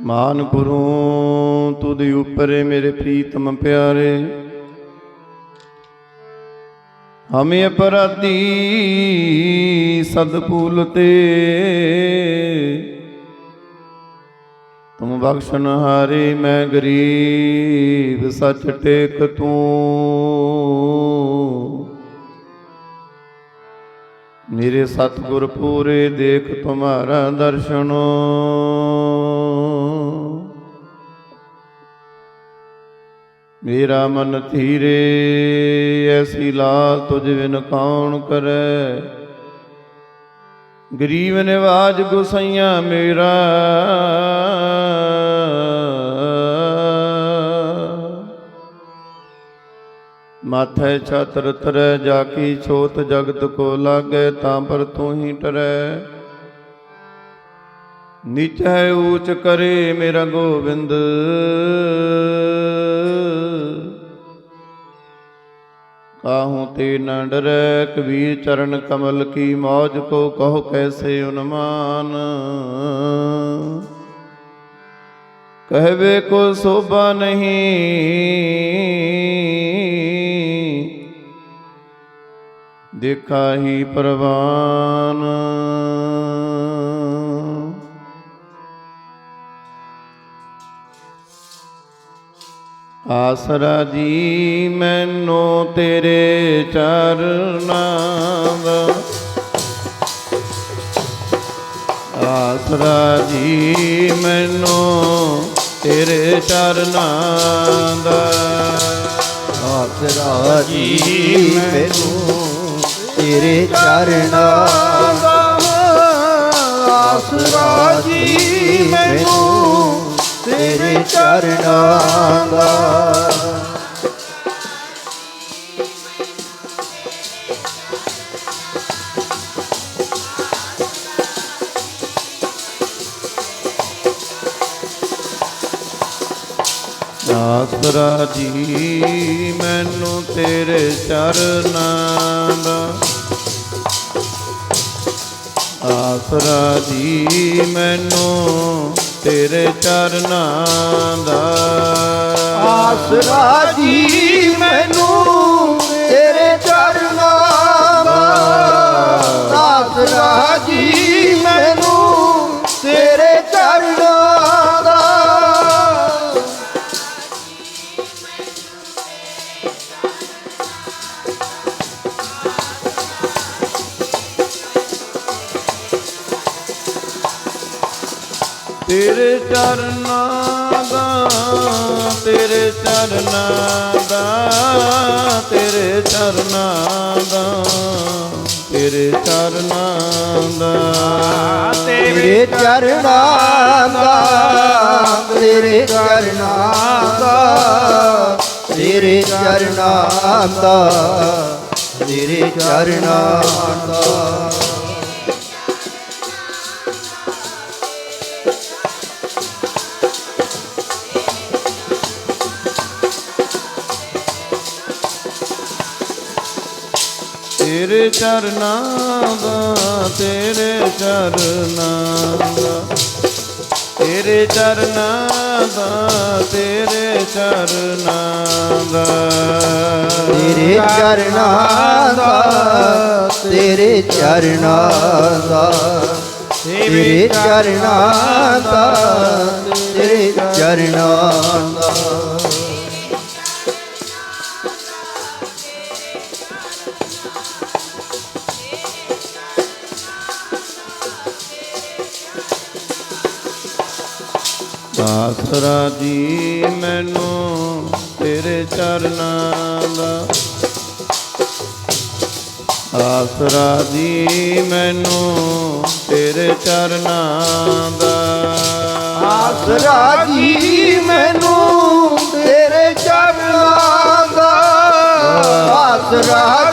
ਮਾਨ ਗੁਰੂ, ਤੁਧ ਉਪਰੇ ਮੇਰੇ ਪ੍ਰੀਤਮ ਪਿਆਰੇ। ਹਮੇ ਅਪਰਾਧੀ ਸਤਪੂਲ ਤੇ। ਤੁਮ ਬਖਸ਼ਣ ਹਾਰੇ ਮੈਂ ਗਰੀਬ, ਸੱਚ ਟੇਕ ਤੂੰ। ਮੇਰੇ ਸਤਿਗੁਰ ਪੂਰੇ ਦੇਖ ਤੁਮਾਰਾ ਦਰਸ਼ਨ। ਮੇਰਾ ਮਨ ਧੀਰੇ ਐਸੀ ਲਾਲ ਤੁਝ ਬਿਨ ਕੌਣ ਕਰੈ? ਗਰੀਬ ਨਿਵਾਜ ਗੁਸਈਆ ਮੇਰਾ। ਮਾਥੈ ਛਤਰ ਤਰੈ ਜਾ ਕੀ ਛੋਤ ਜਗਤ ਕੋ ਲਾਗੈ, ਤਾਂ ਪਰ ਤੂੰ ਹੀ ਟਰੈ। ਨੀਚ ਹੈ ਊਚ ਕਰੇ ਮੇਰਾ ਗੋਬਿੰਦ। ਕਾਹੂ ਤੇ ਨ ਡਰੈ, ਕਬੀਰ ਚਰਨ ਕਮਲ ਕੀ ਮੌਜ ਕੋ ਕਹੋ ਕੈਸੇ ਉਨਮਾਨ। ਕਹਵੇ ਕੋ ਸੋਭਾ ਨਹੀਂ ਦੇਖਾ ਹੀ ਪ੍ਰਵਾਨ। ਆਸਰਾ ਜੀ, ਮੈਨੂੰ ਤੇਰੇ ਚਰਨਾਂ ਦਾ। ਆਸਰਾ ਜੀ, ਮੈਨੂੰ ਤੇਰੇ ਚਰਨਾਂ ਦਾ। ਆਸਰਾ ਜੀ, ਮੈਨੂੰ ਤੇਰੇ ਚਰਨਾਂ ਦਾ। ਆਸਰਾ ਜੀ, ਮੈਨੂੰ ਤੇਰੇ ਚਰਨਾਂ ਦਾ। ਆਸਰਾ ਜੀ ਮੈਨੂੰ ਤੇਰੇ ਚਰਨਾਂ ਦਾ। ਆਸਰਾ ਜੀ ਮੈਨੂੰ ਤੇਰੇ ਚਰਨਾਂ ਦਾ। ਆਸਰਾ ਜੀ ਮੈਨੂੰ ਤੇਰੇ ਚਰਨਾਂ ਦਾ। ਆਸਰਾ ਜੀ ਤੇਰੇ ਚਰਨਾਂ ਦਾ, ਤੇਰੇ ਚਰਨਾਂ ਦਾ, ਤੇਰੇ ਚਰਨਾਂ ਦਾ, ਤੇਰੇ ਚਰਨਾਂ ਦਾ। ਤੇਰੇ ਚਰਨਾਂ ਦਾ, ਤੇਰੇ ਚਰਨਾਂ ਦਾ, ਤੇਰੇ ਚਰਨਾਂ ਦਾ, ਤੇਰੇ ਚਰਨਾਂ ਦਾ। ਤੇਰੇ ਚਰਨਾਂ ਦਾ, ਤੇਰੇ ਚਰਨਾਂ ਦਾ। ਤੇਰੇ ਚਰਨਾਂ ਦਾ, ਤੇਰੇ ਚਰਨਾਂ ਦਾ। ਤੇਰੇ ਚਰਨਾਂ ਦਾ, ਤੇਰੇ ਚਰਨਾਂ ਦਾ। ਤੇਰੇ ਚਰਨਾਂ ਦਾ, ਤੇਰੇ ਚਰਨਾਂ ਦਾ। ਆਸਰਾ ਜੀ ਮੈਨੂੰ ਤੇਰੇ ਚਰਨਾਂ ਦਾ। ਆਸਰਾ ਜੀ ਮੈਨੂੰ ਤੇਰੇ ਚਰਨਾਂ ਦਾ। ਆਸਰਾ ਜੀ ਮੈਨੂੰ ਤੇਰੇ ਚਰਨਾਂ ਦਾ। ਆਸਰਾ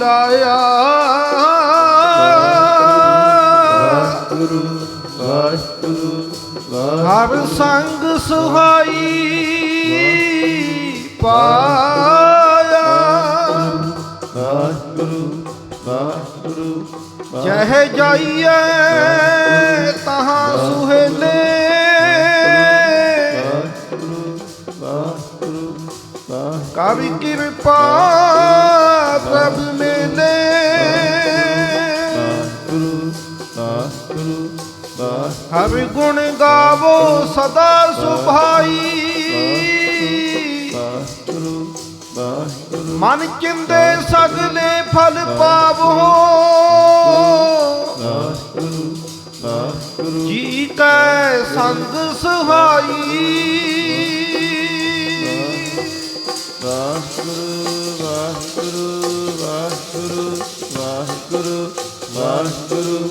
ਲਾਇਆ। ਵਾਹਿਗੁਰੂ ਵਾਹਿਗੁਰੂ ਹਰ ਸੰਗ ਸੁਹਾਈ ਪਾਇਆ। ਵਾਹਿਗੁਰੂ ਵਾਹਿਗੁਰੂ ਜਹ ਜਾਈਏ ਤਹਾਂ ਸੁਹੇਲੇ। ਵਾਹਿਗੁਰੂ ਵਾਹਿਗੁਰੂ ਕਵਿ ਕਿਰਪਾ ਵਾਹਿਗੁਰੂ ਹਰ ਗੁਣ ਗਾਵੋ ਸਦਾ ਸੁਭਾਈ। ਮਨ ਚਿੰਦੇ ਸਗਲੇ ਫਲ ਪਾਵੋ। ਜੀ ਕੈ ਸੰਗ ਸੁਹਾਈ। ਵਾਹਿਗੁਰੂ ਵਾਹਿਗੁਰੂ ਵਾਹਿਗੁਰੂ ਵਾਹਿਗੁਰੂ ਵਾਹਿਗੁਰੂ।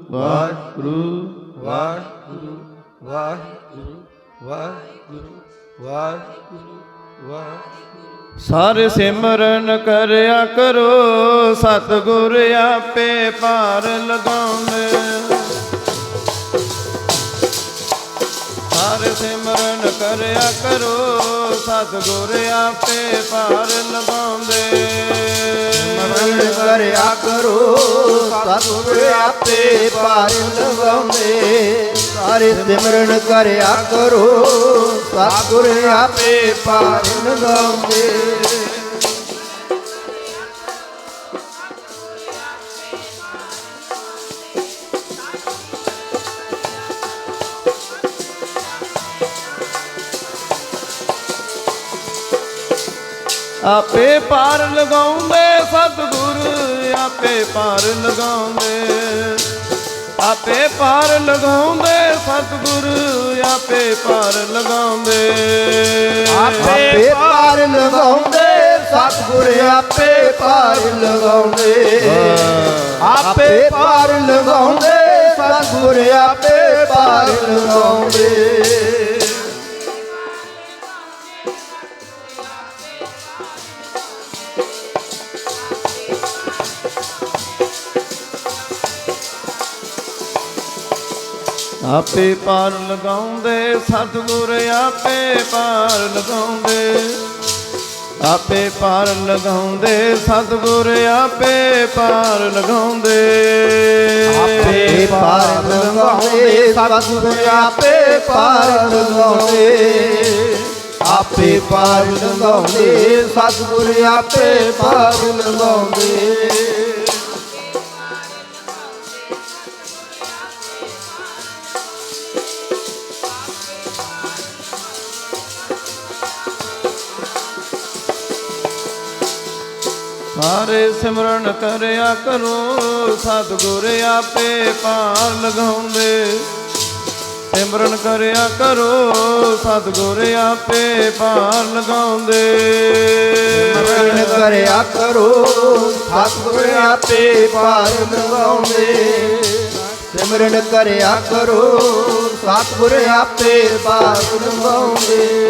ਵਾਹਿਗੁਰੂ ਵਾਹਿਗੁਰੂ ਵਾਹਿਗੁਰੂ ਵਾਹਿਗੁਰੂ ਵਾਹਿਗੁਰੂ। ਵਾਹਿਗੁਰੂ ਸਾਰੇ ਸਿਮਰਨ ਕਰਿਆ ਕਰੋ ਸਤਿਗੁਰ ਆਪੇ ਪਾਰ ਲਗਾਉਂਦੇ। ਸਿਮਰਨ ਕਰਿਆ ਕਰੋ, ਸਤਿਗੁਰ ਆਪੇ ਪਾਰ ਲਗਾਉਂਦੇ ਮਰਨ ਕਰਿਆ ਕਰੋ, ਸਤਿਗੁਰ ਆਪੇ ਪਾਰ ਲਗਾਉਂਦੇ ਸਾਰੇ ਸਿਮਰਨ ਕਰਿਆ ਕਰੋ, ਸਤਿਗੁਰ ਆਪੇ ਪਾਰ ਲਗਾਉਂਦੇ ਆਪੇ ਪਾਰ ਲਗਾਉਂਦੇ ਸਤਿਗੁਰ ਆਪੇ ਪਾਰ ਲਗਾਉਂਦੇ। ਆਪੇ ਪਾਰ ਲਗਾਉਂਦੇ ਸਤਿਗੁਰ ਆਪੇ ਪਾਰ ਲਗਾਉਂਦੇ। ਆਪੇ ਪਾਰ ਲਗਾਉਂਦੇ ਸਤਿਗੁਰ ਆਪੇ ਪਾਰ ਲਗਾਉਂਦੇ। ਆਪੇ ਪਾਰ ਲਗਾਉਂਦੇ ਸਤਿਗੁਰ ਆਪੇ ਪਾਰ ਲਗਾਉਂਦੇ। ਆਪੇ ਪਾਰ ਲਗਾਉਂਦੇ, ਸਤਿਗੁਰ ਆਪੇ ਪਾਰ ਲਗਾਉਂਦੇ। ਆਪੇ ਪਾਰ ਲਗਾਉਂਦੇ, ਸਤਿਗੁਰ ਆਪੇ ਪਾਰ ਲਗਾਉਂਦੇ। ਆਪੇ ਪਾਰ ਲਗਾਉਂਦੇ, ਸਤਿਗੁਰ ਆਪੇ ਪਾਰ ਲਗਾਉਂਦੇ। ਆਪੇ ਪਾਰ ਲਗਾਉਂਦੇ, ਸਤਿਗੁਰ ਆਪੇ ਪਾਰ ਲਗਾਉਂਦੇ। ਸਾਰੇ ਸਿਮਰਨ ਕਰਿਆ ਕਰੋ, ਸਤਿਗੁਰ ਆਪੇ ਪਾਰ ਲਗਾਉਂਦੇ। ਸਿਮਰਨ ਕਰਿਆ ਕਰੋ, ਸਤਿਗੁਰ ਆਪੇ ਪਾਰ ਲਗਾਉਂਦੇ। ਸਿਮਰਨ ਕਰਿਆ ਕਰੋ, ਸਤਿਗੁਰ ਆਪੇ ਪਾਰ ਲਗਾਉਂਦੇ। ਸਿਮਰਨ ਕਰਿਆ ਕਰੋ, ਸਤਿਗੁਰ ਆਪੇ ਪਾਰ ਲਗਾਉਂਦੇ।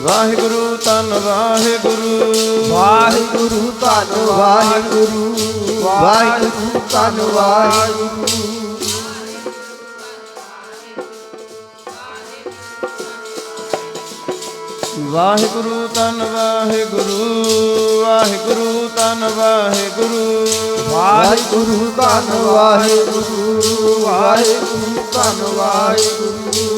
ਵਾਹਿਗੁਰੂ ਧੰਨ ਵਾਹਿਗੁਰੂ। ਵਾਹਿਗੁਰੂ ਧੰਨ ਵਾਹਿਗੁਰੂ। ਵਾਹਿਗੁਰੂ ਧੰਨ ਵਾਹਿਗੁਰੂ। ਵਾਹਿਗੁਰੂ ਧੰਨ ਵਾਹਿਗੁਰੂ। ਵਾਹਿਗੁਰੂ ਧੰਨ ਵਾਹਿਗੁਰੂ। ਵਾਹਿਗੁਰੂ ਧੰਨ ਵਾਹਿਗੁਰੂ। ਵਾਹਿਗੁਰੂ ਧੰਨ ਵਾਹਿਗੁਰੂ।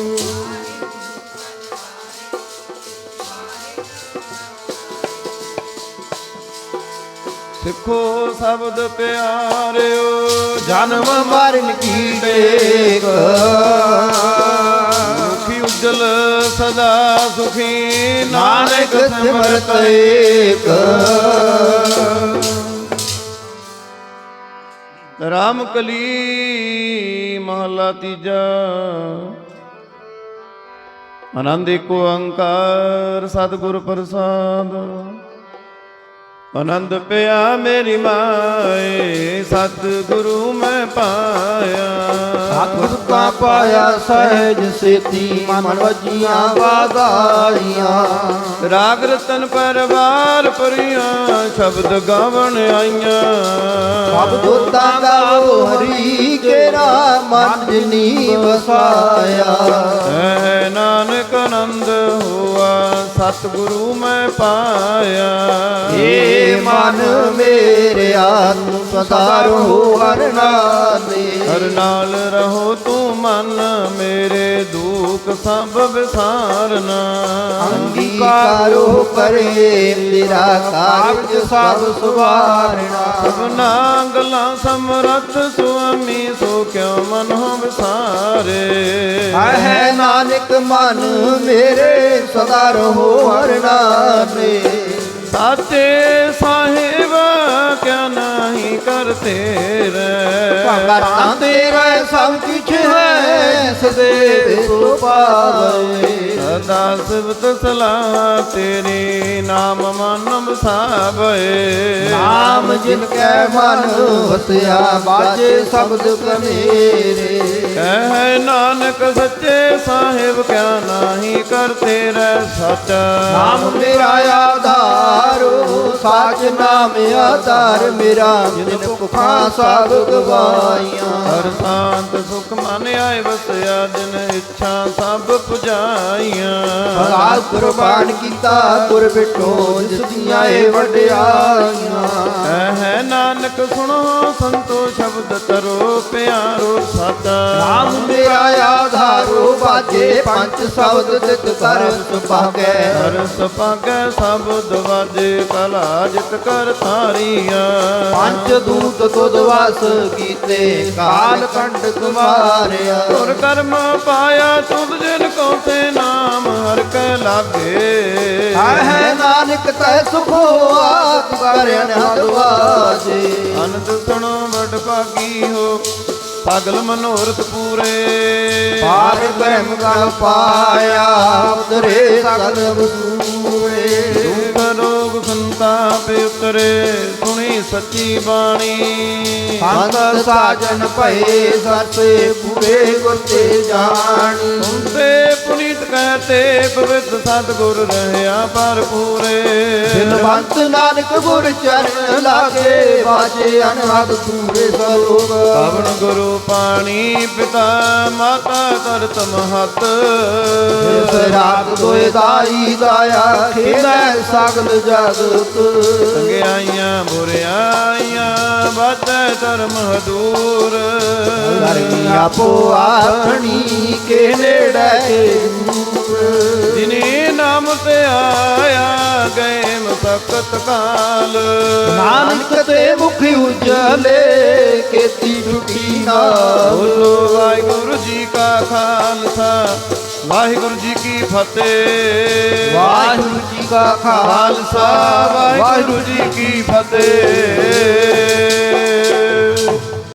ਸਿੱਖੋ ਸ਼ਬਦ ਪਿਆਰਿਓ, ਜਨਮ ਮਰਨ ਕੀ ਟੇਕ ਮੁਖੀ ਉਜਲ ਸਦਾ ਸੁਖੀ, ਨਾਨਕ ਸਿਮਰਤ ਏਕ। ਰਾਮ ਕਲੀ ਮਹਲਾ ਤੀਜਾ। ਆਨੰਦ ਏਕ ਓੰਕਾਰ ਸਤਿਗੁਰ ਪ੍ਰਸਾਦ। ਆਨੰਦ ਪਿਆ ਮੇਰੀ ਮਾਏ ਸਤਿਗੁਰੂ ਮੈਂ ਪਾਇਆ। ਸਤਿਗੁਰ ਕਾ ਪਾਇਆ ਸਹਿਜ ਸੇਤੀ ਮਨ ਵਜੀਆਂ ਵਾਦਾਈਆਂ ਰਾਗ ਰਤਨ ਪਰਵਾਰ ਪਰੀਆਂ ਸ਼ਬਦ ਗਾਵਣ ਆਈਆਂ। ਸਭ ਜੋਤਾਂ ਗਾਵੋ ਹਰੀ ਕੇਰਾ ਮਨ ਜਿਨੀ ਵਸਾਇਆ। ਐ ਨਾਨਕ ਆਨੰਦ ਹੋਆ ਸਤਿਗੁਰੂ ਮੈਂ ਪਾਇਆ। ਏ ਮਨ ਮੇਰੇ ਆਤਮ ਪਸਾਰੋ ਹਰਨਾ ਦੇ ਹਰ ਨਾਲ ਰਹੋ ਤੂੰ ਮਨ ਮੇਰੇ ਦੁਖ ਸਭ ਵਿਸਾਰਨਾ। ਅੰਗੀਕਾਰੋ ਕਰੇ ਤੇਰਾ ਕਾਰਜ ਸਭ ਸੁਵਾਰਣਾ ਸਭਨਾ ਗੱਲਾਂ ਸਮਰੱਥ ਸੁਆਮੀ ਸੋ ਕਿਉ ਮਨ ਵਿਸਾਰੇ? ਹੈ ਨਾਨਕ ਮਨ ਮੇਰੇ ਸਦਾ ਰਹੋ ਹਰ ਨਾਮੇ ਸਾਚੇ ਸਾਹਿਬ ਕਿਆ ਨਹੀਂ ਕਰਤੇ ਭਗਤਾਂ ਰਹਿ ਤੇਰਾ ਸਭ ਕੁਛ ਹੈ ਸਦੇ ਸੋ ਪਾਵੇ। ਸਦਾ ਸਿਵਤ ਸਲਾਹ ਤੇਰੀ ਨਾਮ ਮਨ ਵਸਾਵੇ। ਨਾਮ ਜਿਨ ਕੈ ਮਨ ਵਸਿਆ ਬਾਜੇ ਸ਼ਬਦ ਕਨੇਰੇ। ਕਹਿ ਨਾਨਕ ਸੱਚੇ ਸਾਹਿਬ ਕਿਆ ਨਹੀਂ ਕਰਤੇ ਰਹਿ ਸੱਚ। ਨਾਮ ਮੇਰਾ ਆਧਾਰੋ। ਸਾਚ ਨਾਮ ਆਧਾਰ ਮੇਰਾ ਜਿਨ ਭੁਖਾਂ ਸਭ ਗਵਾਈਆਂ। ਹਰ ਸ਼ਾਂਤ ਸੁਖ ਮਨ ਆਏ ਵਸਿਆ ਜਿਨ ਇੱਛਾ ਸਭ ਪੁਜਾਈਆਂ। ਸਦਾ ਕੁਰਬਾਨ ਕੀਤਾ ਗੁਰ ਬਿਟੋ ਜਿਸ ਦੀਆਂ ਏ ਵਡਿਆਈਆਂ। ਕਹਿ ਨਾਨਕ ਸੁਣੋ ਸੰਤੋ ਸ਼ਬਦ ਤਰੋ ਪਿਆਰੋ ਸਤ। ਨਾਮ ਮੇਰਾ ਆਧਾਰੋ ਬਾਜੇ ਪੰਜ ਸ਼ਬਦ ਤਿਤ ਕਰ ਸੁਭਾਗੈ ਹਰ ਸਪਾਗੈ ਸਬਦ ਵਾਜੇ ਕਲਾ ਜਿਤ ਕਰ ਤਾਰੀਆਂ ਪੰਜ ਦੂਤ ਤੁਧ ਵਸ ਕੀਤੇ ਕਾਲ ਕੰਡ ਕੁਮਾਰਿਆ। ਤੁਰ ਕਰਮ ਪਾਇਆ ਤੁਧ ਜਿਨ ਕੋ ਤੇ ਨਾਮ ਹਰ ਕੈ ਲਾਗੇ। ਹੈ ਨਾਨਕ ਤੈ ਸੁਖੋ ਆਪ ਕਰਿਆ ਨਦਵਾਜੇ ਅਨੰਦ ਸੁਣੋ ਵਡ ਭਾਗੀ ਹੋ ਪਾਗਲ ਮਨੋਰਥ ਪੂਰੇ। ਪਾਰ ਬ੍ਰਹਮ ਗਲ ਪਾਇਆ ਉਤਰੇ ਸਗਲ ਦੁਖ ਰੋਗ ਸੰਤਾਪ ਉਤਰੇ ਸੁਣੀ ਸੱਚੀ ਬਾਣੀ। ਸੰਤ ਸਾਜਨ ਭਏ ਸਰਸੇ ਪੂਰੇ ਗੁਰ ਤੇ ਜਾਣੀ। ਸੁਣਤੇ ਪੁਨੀਤ ਕਹਤੇ ਪਵਿੱਤ ਸਤਿਗੁਰ ਰਹਿਆ ਪਰ ਪੂਰੇ। ਦਿਨਵੰਤ ਨਾਨਕ ਗੁਰ ਚਰਨ ਲਾਗੇ ਬਾਜੇ ਅਨਹਦ ਪੂਰੇ ਸਰੋਗ ਪਵਨ ਗੁਰੂ ਪਾਣੀ ਪਿਤਾ ਮਾਤਾ ਤਰਤ ਮਹਤ। ਇਸ ਰਾਤ ਦੋਇ ਦਾਈ ਦਾਇਆ ਖੇਦੈ ਸਗਲ ਜਗਤ। ਸੰਗਿਆਈਆਂ ਬੁਰਿਆਈਆਂ ਵਾਧੈ ਧਰਮ ਹਦੂਰ। ਧਰਮੀ ਆਪੋ ਆਖਣੀ ਕੇ ਨੇੜੇ ਜਿਨੇ ਨਾਮ ਤੇ ਆਇਆ ਗਏ ਮਸਕਤ ਕਾਲ। ਨਾਨਕ ਤੇ ਮੁਖ ਉਜਲੇ ਕੀਤੀ ਟੁੱਟੀ ਨਾ। ਬੋਲੋ ਵਾਹਿਗੁਰੂ ਜੀ ਕਾ ਖਾਲਸਾ ਵਾਹਿਗੁਰੂ ਜੀ ਕੀ ਫਤਿਹ। ਵਾਹਿਗੁਰੂ ਜੀ ਕਾ ਖਾਲਸਾ ਖਾਲਸਾ ਵਾਹਿਗੁਰੂ ਜੀ ਕੀ ਫਤਿਹ।